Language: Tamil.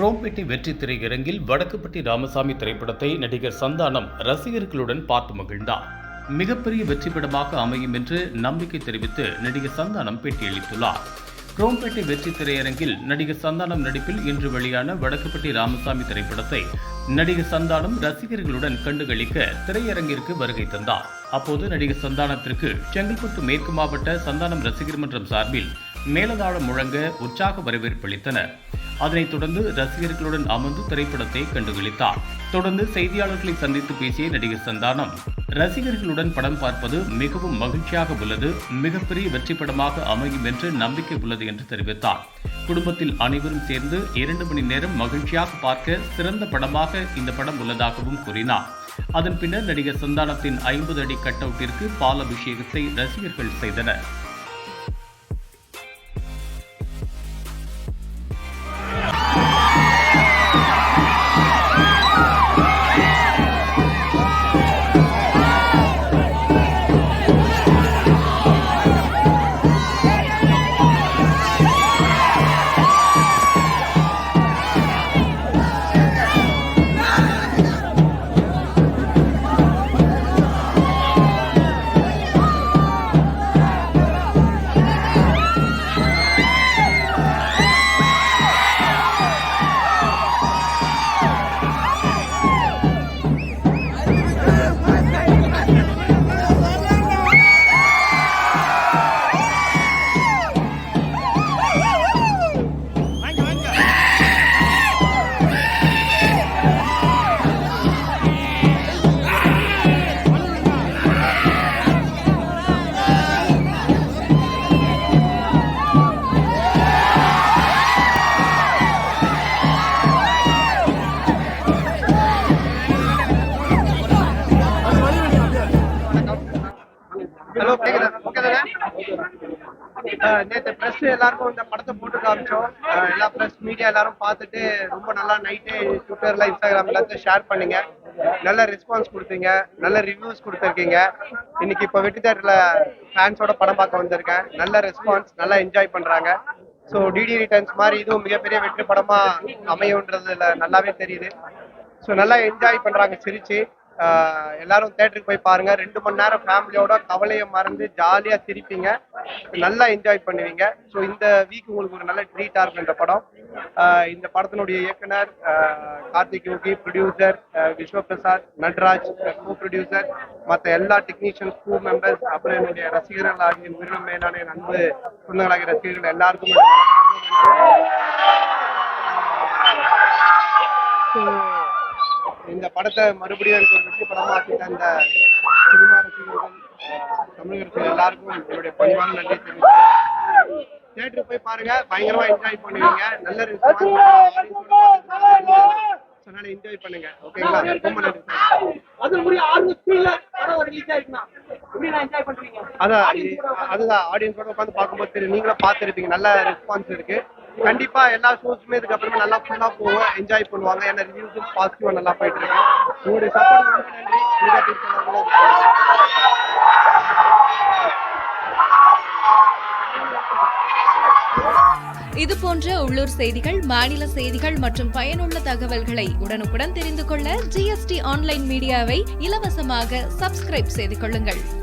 குரோம்பேட்டை வெற்றி திரையரங்கில் வடக்குப்பட்டி ராமசாமி திரைப்படத்தை நடிகர் சந்தானம் ரசிகர்களுடன் பார்த்து மகிழ்ந்தார். மிகப்பெரிய வெற்றி படமாக அமையும் என்று நம்பிக்கை தெரிவித்து நடிகர் சந்தானம் பேட்டியளித்துள்ளார் குரோம்பேட்டை வெற்றி திரையரங்கில் நடிகர் சந்தானம் நடிப்பில் இன்று வெளியான வடக்குப்பட்டி ராமசாமி திரைப்படத்தை நடிகர் சந்தானம் ரசிகர்களுடன் கண்டுகளிக்க திரையரங்கிற்கு வருகை தந்தார். அப்போது நடிகர் சந்தானத்திற்கு செங்கல்பட்டு மேற்கு மாவட்ட சந்தானம் ரசிகர் மன்றம் சார்பில் மேலதாளம் முழங்க உற்சாக வரவேற்பளித்தனர் அதனைத் தொடர்ந்து ரசிகர்களுடன் அமர்ந்து திரைப்படத்தை கண்டுகளித்தார். தொடர்ந்து செய்தியாளர்களை சந்தித்து பேசிய நடிகர் சந்தானம் ரசிகர்களுடன் படம் பார்ப்பது மிகவும் மகிழ்ச்சியாக உள்ளது மிகப்பெரிய வெற்றி படமாக அமையும் என்று நம்பிக்கை உள்ளது என்று தெரிவித்தார். குடும்பத்தில் அனைவரும் சேர்ந்து இரண்டு மணி நேரம் மகிழ்ச்சியாக பார்க்க சிறந்த படமாக இந்த படம் உள்ளதாகவும் கூறினார். அதன் பின்னர் நடிகர் சந்தானத்தின் ஐம்பது அடி கட் அவுட்டிற்கு பால் அபிஷேகத்தை ரசிகர்கள் செய்தனர். ஹலோ கேக்குதா? ஓகே தானே நேற்று ப்ரெஸ் எல்லாருக்கும் இந்த படத்தை போட்டு காமிச்சோம். எல்லா ப்ரெஸ் மீடியா எல்லாரும் பார்த்துட்டு ரொம்ப நல்லா நைட்டு ட்விட்டர்ல இன்ஸ்டாகிராம் எல்லாத்தையும் ஷேர் பண்ணீங்க. நல்ல ரெஸ்பான்ஸ் கொடுத்தீங்க. நல்ல ரிவ்யூஸ் கொடுத்துருக்கீங்க. இன்னைக்கு இப்போ வெட்டி தேட்டர்ல ஃபேன்ஸோட படம் பார்க்க வந்திருக்கேன். நல்ல ரெஸ்பான்ஸ் நல்லா என்ஜாய் பண்றாங்க. ஸோ டிடி ரிட்டர்ன்ஸ் மாதிரி இதுவும் மிகப்பெரிய வெற்றி படமா அமையுன்றதுல நல்லாவே தெரியுது. ஸோ நல்லா என்ஜாய் பண்றாங்க சிரிச்சு. எல்லாரும் தேட்டருக்கு போய் பாருங்க. ரெண்டு மணி நேரம் ஃபேமிலியோட கவலையை மறந்து ஜாலியா சிரிப்பீங்க. நல்லா என்ஜாய் பண்ணுவீங்க. ஸோ இந்த வீக் உங்களுக்கு ஒரு நல்ல ட்ரீட்டா இருக்கும் இந்த படம். இந்த படத்தினுடைய இயக்குனர் Karthik Yogi producer Vishwaprasad Natraj co producer மற்ற எல்லா டெக்னீஷியன்ஸ் crew மெம்பர்ஸ் அப்புறம் என்னுடைய ரசிகர்கள் ஆகிய உயிரினம் மேலான என் அன்பு சொந்தங்களாகிய ரசிகர்கள் எல்லாருக்கும் என்னுடைய இந்த படத்தை மறுபடியும் எனக்கு ஒரு வெற்றி படமா ஆக்கி தந்த சினிமா ரசிகர்கள் அஹ், தமிழக ரசிகர்கள் எல்லாருக்கும் என்னுடைய பணிவான நன்றி தெரிவிக்கிறேன். தியேட்டருக்கு போய் பாருங்க. பயங்கரமா என்ஜாய் பண்ணுவீங்க. நல்ல சொன்னால என்ஜாய் பண்ணுங்க. ஓகேங்களா ரொம்ப நன்றி அதான் அதுதான் ஆடியன்ஸோட உட்காந்து பார்க்கும்போது நீங்களும் பார்த்துருப்பீங்க. நல்ல ரெஸ்பான்ஸ் இருக்கு. கண்டிப்பா எல்லா ஷோஸுமே இதுக்கப்புறமா நல்லா ஃபுல்லா போவோம். என்ஜாய் பண்ணுவாங்க. ஏன்னா ரிவ்யூஸும் பாசிட்டிவா நல்லா போயிட்டு இருக்கு. உங்களுடைய சப்போர்ட் ரொம்ப நன்றி. மீடியா இது போன்ற உள்ளூர் செய்திகள் மாநில செய்திகள் மற்றும் பயனுள்ள தகவல்களை உடனுக்குடன் தெரிந்து கொள்ள ஜிஎஸ்டி ஆன்லைன் மீடியாவை இலவசமாக சப்ஸ்கிரைப் செய்து கொள்ளுங்கள்.